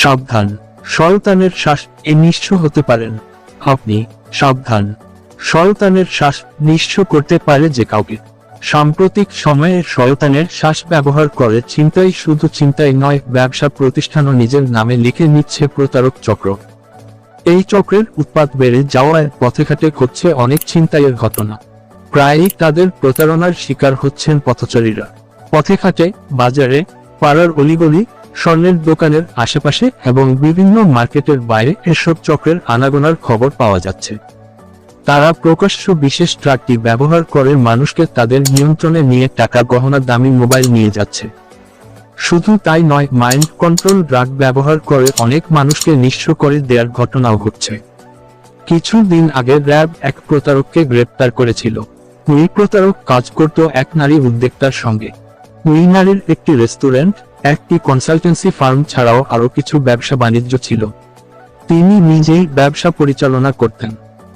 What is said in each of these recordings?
সাবধান। শয়তানের শ্বাস এ নিঃস্ব হতে পারেন আপনি সাবধান। শয়তানের শ্বাস নিঃস্ব করতে পারে যে কাউকে। সাম্প্রতিক সময়ে শয়তানের শ্বাস ব্যবহার করে চিন্তাই শুধু চিন্তাই নয়, ব্যবসা প্রতিষ্ঠানও নিজের নামে লিখে নিচ্ছে প্রতারক চক্র। এই চক্রের উৎপাত বেড়ে যাওয়ায় পথে ঘাটে ঘটছে অনেক ছিনতাইয়ের ঘটনা। প্রায়ই তাদের প্রতারণার শিকার হচ্ছেন পথচারীরা। পথে ঘাটে, বাজারে, পাড়ার অলিগলি স্বর্ণের দোকানের আশেপাশে এবং বিভিন্ন মার্কেটের বাইরে এসব চক্রের আনাগোনার খবর পাওয়া যাচ্ছে। তারা প্রকাশ্য বিশেষ ট্রাকটি ব্যবহার করে মানুষকে তাদের নিয়ন্ত্রণে নিয়ে টাকা গহনা দামি মোবাইল নিয়ে যাচ্ছে। শুধু তাই নয় মাইন্ড কন্ট্রোল ড্রাগ ব্যবহার করে অনেক মানুষকে নিঃস্ব করে দেওয়ার ঘটনাও ঘটছে। কিছুদিন আগে র্যাব এক প্রতারককে গ্রেপ্তার করেছিল। ওই প্রতারক কাজ করত এক নারী উদ্যোক্তার সঙ্গে। ওই নারীর একটি রেস্টুরেন্ট একটি কনসালটেন্সি ফার্ম ছাড়াও আরও কিছু ব্যবসা বাণিজ্য ছিল। তিনি নিজেই ব্যবসা পরিচালনা করতেন।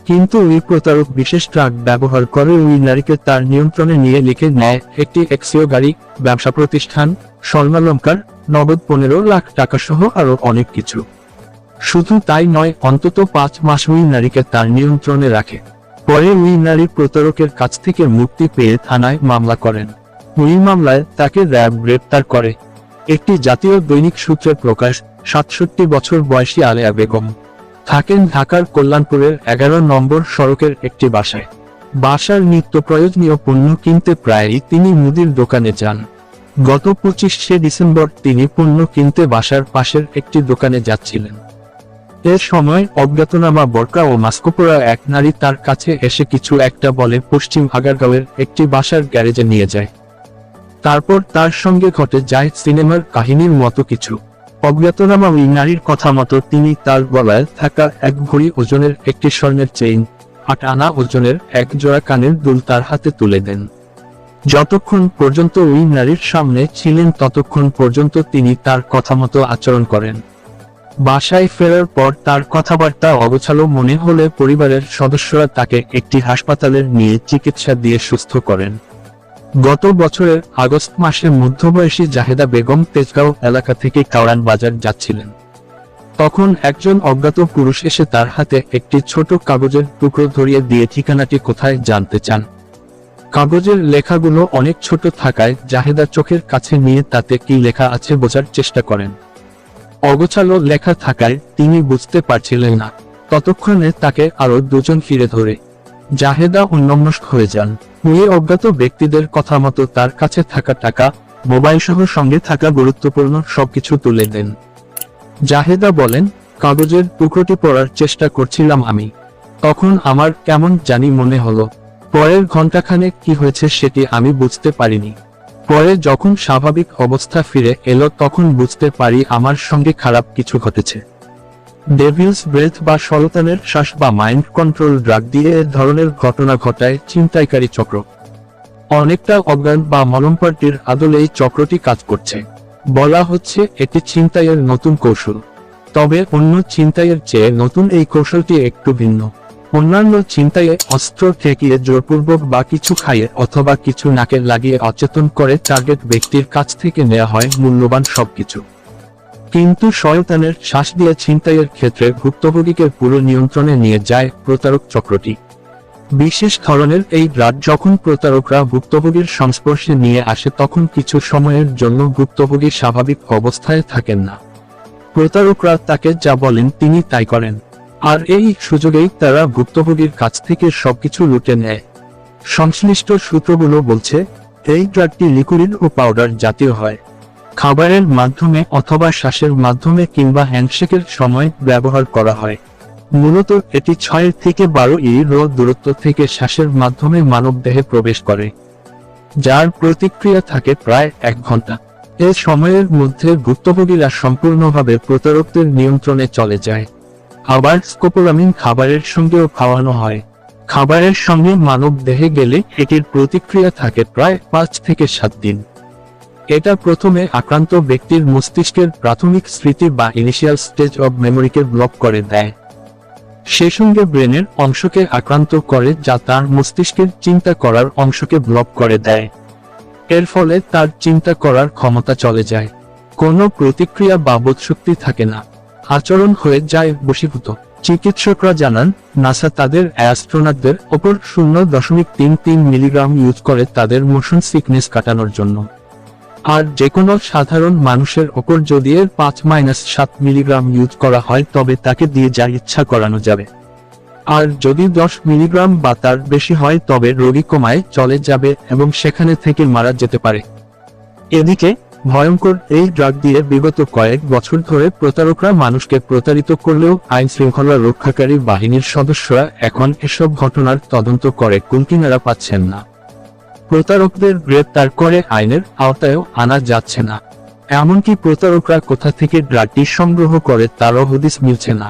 কিন্তু ওই প্রতারক বিশেষ ট্রাক ব্যবহার করে ওই নারীকে তার নিয়ন্ত্রণে নিয়ে লিখে নেয়, একটি এক্সিও গাড়ি, ব্যবসা প্রতিষ্ঠান, স্বর্ণালঙ্কার, নগদ পনেরো লাখ টাকা সহ আরও অনেক কিছু। শুধু তাই নয়, অন্তত পাঁচ মাস ওই নারীকে তার নিয়ন্ত্রণে রাখে। পরে ওই নারী প্রতারকের কাছ থেকে মুক্তি পেয়ে থানায় মামলা করেন। ওই মামলায় তাকে র্যাব গ্রেপ্তার করে। একটি জাতীয় দৈনিক সূত্রের প্রকাশ, সাতষট্টি বছর বয়সী আলেয়া বেগম থাকেন ঢাকার কল্যাণপুরের এগারো নম্বর সড়কের একটি বাসায়। বাসার নিত্য প্রয়োজনীয় পণ্য কিনতে প্রায়ই তিনি মুদির দোকানে যান। গত পঁচিশে ডিসেম্বর তিনি পণ্য কিনতে বাসার পাশের একটি দোকানে যাচ্ছিলেন। এর সময় অজ্ঞাতনামা বরকা ও মাস্কোপরা এক নারী তার কাছে এসে কিছু একটা বলে পশ্চিম আগারগাঁওয়ের একটি বাসার গ্যারেজে নিয়ে যায়। তারপর তার সঙ্গে ঘটে যায় সিনেমার কাহিনীর মতো কিছু। অজ্ঞাতনামা ওই নারীর কথা মতো তিনি তার গলায় থাকা এক ভরি ওজনের একটি স্বর্ণের চেইন, আট আনা ওজনের এক জোড়া কানের দুল তার হাতে তুলে দেন। যতক্ষণ পর্যন্ত ওই নারীর সামনে ছিলেন ততক্ষণ পর্যন্ত তিনি তার কথা মতো আচরণ করেন। বাসায় ফেরার পর তার কথাবার্তা অগোছালো মনে হলে পরিবারের সদস্যরা তাকে একটি হাসপাতালে নিয়ে চিকিৎসা দিয়ে সুস্থ করেন। গত বছরের আগস্ট মাসে মধ্যবয়সী জাহেদা বেগম তেজগাঁও এলাকা থেকে কাওড়ান বাজার যাচ্ছিলেন। তখন একজন অজ্ঞাত পুরুষ এসে তার হাতে একটি ছোট কাগজের টুকরো ধরিয়ে দিয়ে ঠিকানাটি কোথায় জানতে চান। কাগজের লেখাগুলো অনেক ছোট থাকায় জাহেদা চোখের কাছে নিয়ে তাতে কি লেখা আছে বোঝার চেষ্টা করেন। অগোছালো লেখা থাকায় তিনি বুঝতে পারছিলেন না। ততক্ষণে তাকে আরও দুজন ফিরে ধরে। জাহেদা অন্যমনস্ক হয়ে যান। ওই অজ্ঞাত ব্যক্তিদের কথা মতো তার কাছে থাকা টাকা মোবাইল সহ সঙ্গে থাকা গুরুত্বপূর্ণ সবকিছু তুলে দেন। জাহেদা বলেন, কাগজের টুকরোটি পড়ার চেষ্টা করছিলাম আমি। তখন আমার কেমন জানি মনে হলো, পরের ঘন্টাখানেক কি হয়েছে সেটি আমি বুঝতে পারিনি। পরে যখন স্বাভাবিক অবস্থা ফিরে এলো তখন বুঝতে পারি আমার সঙ্গে খারাপ কিছু ঘটেছে। ডেভিলস ব্রেথ বা শলতানের শ্বাস বা মাইন্ড কন্ট্রোল ড্রাগ দিয়ে এ ধরনের ঘটনা ঘটায় চিন্তাইকারী চক্র। অনেকটা অজ্ঞান বা মলমপার্টির আদলে এই চক্রটি কাজ করছে। বলা হচ্ছে এটি ছিনতাইয়ের নতুন কৌশল। তবে অন্য ছিনতাইয়ের চেয়ে নতুন এই কৌশলটি একটু ভিন্ন। অন্যান্য ছিনতাইয়ে অস্ত্র ঠেকিয়ে জোরপূর্বক বা কিছু খাইয়ে অথবা কিছু নাকে লাগিয়ে অচেতন করে টার্গেট ব্যক্তির কাছ থেকে নেওয়া হয় মূল্যবান সবকিছু। কিন্তু শয়তানের শ্বাস দিয়ে ছিনতাইয়ের ক্ষেত্রে ভুক্তভোগীকে পুরো নিয়ন্ত্রণে নিয়ে যায় প্রতারক চক্রটি। বিশেষ ধরনের এই রাত যখন প্রতারকরা ভুক্তভোগীর সংস্পর্শে নিয়ে আসে তখন কিছু সময়ের জন্য ভুক্তভোগী স্বাভাবিক অবস্থায় থাকেন না। প্রতারকরা তাকে যা বলেন তিনি তাই করেন। আর এই সুযোগেই তারা ভুক্তভোগীর কাছ থেকে সবকিছু লুটে নেয়। সংশ্লিষ্ট সূত্রগুলো বলছে, এই ড্রাগটি লিকুইড ও পাউডার জাতীয় হয়। খাবারের মাধ্যমে অথবা শ্বাসের মাধ্যমে কিংবা হ্যান্ডশেকের সময় ব্যবহার করা হয়। মূলত এটি ছয় থেকে বারো ইর দূরত্ব থেকে শ্বাসের মাধ্যমে মানবদেহে প্রবেশ করে, যার প্রতিক্রিয়া থাকে প্রায় এক ঘণ্টা। এ সময়ের মধ্যে ভুক্তভোগীরা সম্পূর্ণভাবে প্রতারকদের নিয়ন্ত্রণে চলে যায়। আবার স্কোপোলামিন খাবারের সঙ্গেও খাওয়ানো হয়। খাবারের সঙ্গে মানব দেহে গেলে এটির প্রতিক্রিয়া থাকে প্রায় পাঁচ থেকে সাত দিন। এটা প্রথমে আক্রান্ত ব্যক্তির মস্তিষ্কের প্রাথমিক স্মৃতি বা ইনিশিয়াল স্টেজ অব মেমোরিকে ব্লক করে দেয়। সে সঙ্গে ব্রেনের অংশকে আক্রান্ত করে যা তার মস্তিষ্কের চিন্তা করার অংশকে ব্লক করে দেয়। এর ফলে তার চিন্তা করার ক্ষমতা চলে যায়। কোনো প্রতিক্রিয়া বা বোধশক্তি থাকে না। আচরণ হয়ে যায় বশীভূত। চিকিৎসকরা জানান, নাসা তাদের অ্যাস্ট্রোনাটদের ওপর শূন্য দশমিক তিন তিন মিলিগ্রাম ইউজ করে তাদের মোশন সিকনেস কাটানোর জন্য। আর যে কোনো সাধারণ মানুষের ওপর যদি এর পাঁচ মাইনাস সাত মিলিগ্রাম ইউজ করা হয়, তবে তাকে দিয়ে যা ইচ্ছা করানো যাবে। আর যদি দশ মিলিগ্রাম বা তার বেশি হয়, তবে রোগী কমায় চলে যাবে এবং সেখানে থেকে মারা যেতে পারে। এদিকে, ভয়ঙ্কর এই ড্রাগ দিয়ে বিগত কয়েক বছর ধরে প্রতারকরা মানুষকে প্রতারিত করলেও আইন শৃঙ্খলা রক্ষাকারী বাহিনীর সদস্যরা এখন এসব ঘটনার তদন্ত করে কুলকিনারা পাচ্ছেন না। প্রতারকদের গ্রেপ্তার করে আইনের আওতায়ও আনা যাচ্ছে না। এমনকি প্রতারকরা কোথা থেকে ড্রাগটি সংগ্রহ করে তারও হদিস মিলছে না।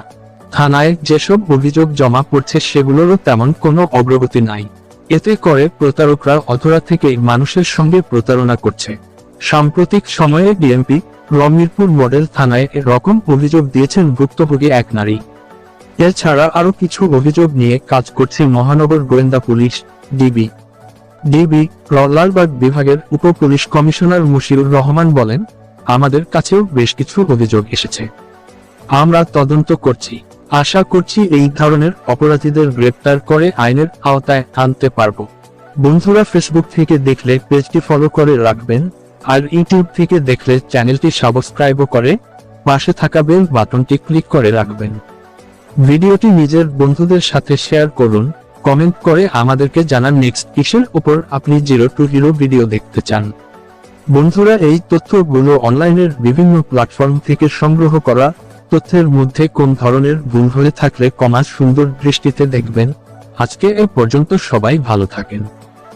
থানায় যেসব অভিযোগ জমা পড়ছে সেগুলোরও তেমন কোনো অগ্রগতি নাই। এতে করে প্রতারকরা অধরা থেকেই মানুষের সঙ্গে প্রতারণা করছে। সাম্প্রতিক সময়ে ডিএমপি রমিরপুর মডেল থানায় এরকম অভিযোগ দিয়েছেন ভুক্তভোগী এক নারী। এছাড়া আরও কিছু অভিযোগ নিয়ে কাজ করছে মহানগর গোয়েন্দা পুলিশ, ডিবি। ডিবি রল্লারবাগ বিভাগের উপ পুলিশ কমিশনার মুশিরুর রহমান বলেন, আমাদের কাছেও বেশ কিছু অভিযোগ এসেছে। আমরা তদন্ত করছি। আশা করছি এই ধরনের অপরাধীদের গ্রেপ্তার করে আইনের আওতায় আনতে পারব। বন্ধুরা ফেসবুক থেকে দেখলে পেজটি ফলো করে রাখবেন, আর ইউটিউব থেকে দেখলে চ্যানেলটি সাবস্ক্রাইব করে পাশে থাকা বেল বাটনটি ক্লিক করে রাখবেন। ভিডিওটি নিজের বন্ধুদের সাথে শেয়ার করুন কমেন্ট করে আমাদেরকে জানান নেক্সট কিসের উপর আপনি জিরো টু হিরো ভিডিও দেখতে চান। বন্ধুরা, এই তথ্যগুলো অনলাইনের বিভিন্ন প্ল্যাটফর্ম থেকে সংগ্রহ করা, তথ্যের মধ্যে কোন ধরনের ভুল হয়ে থাকলে কমা সুন্দর দৃষ্টিতে দেখবেন। আজকে এ পর্যন্ত সবাই ভালো থাকেন।